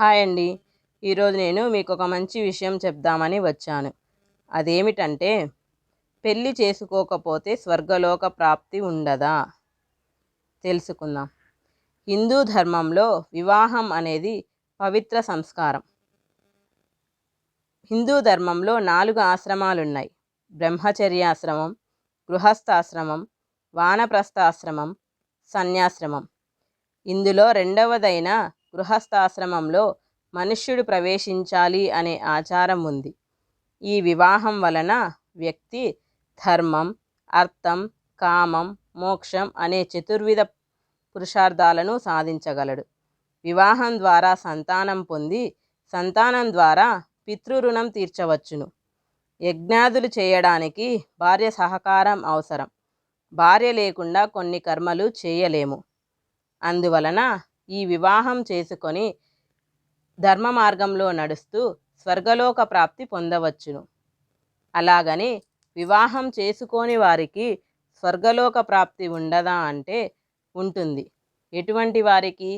Hi అండి. ఈరోజు నేను మీకు ఒక మంచి విషయం చెప్దామని వచ్చాను. అదేమిటంటే పెళ్ళి చేసుకోకపోతే స్వర్గలోక ప్రాప్తి ఉండదా? తెలుసుకుందాం. హిందూ ధర్మంలో వివాహం అనేది పవిత్ర సంస్కారం. హిందూ ధర్మంలో నాలుగు ఆశ్రమాలు ఉన్నాయి బ్రహ్మచర్యాశ్రమం గృహస్థాశ్రమం వానప్రస్థాశ్రమం సన్యాశ్రమం. ఇందులో రెండవదైన గృహస్థాశ్రమంలో మనుష్యుడు ప్రవేశించాలి అనే ఆచారం ఉంది. ఈ వివాహం వలన వ్యక్తి ధర్మం అర్థం కామం మోక్షం అనే చతుర్విధ పురుషార్థాలను సాధించగలడు. వివాహం ద్వారా సంతానం పొంది సంతానం ద్వారా పితృరుణం తీర్చవచ్చును. యజ్ఞాదులు చేయడానికి భార్య సహకారం అవసరం. భార్య లేకుండా కొన్ని కర్మలు చేయలేము. అందువలన ఈ వివాహం చేసుకొని ధర్మ మార్గంలో నడుస్తూ స్వర్గలోక ప్రాప్తి పొందవచ్చును. అలాగని వివాహం చేసుకోని వారికి స్వర్గలోక ప్రాప్తి ఉండదా అంటే ఉంటుంది. ఎటువంటి వారికి?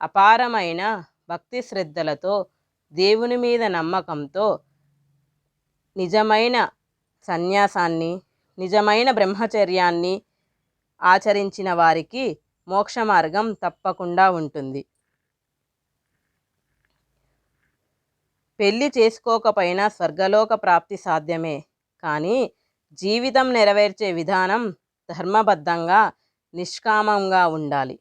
అపారమైన భక్తి శ్రద్ధలతో దేవుని మీద నమ్మకంతో నిజమైన సన్యాసాన్ని నిజమైన బ్రహ్మచర్యాన్ని ఆచరించిన వారికి మోక్ష మార్గం తప్పకుండా ఉంటుంది. పెళ్ళి చేసుకోకపోయినా స్వర్గలోక ప్రాప్తి సాధ్యమే. కానీ జీవితం నెరవేర్చే విధానం ధర్మబద్ధంగా నిష్కామంగా ఉండాలి.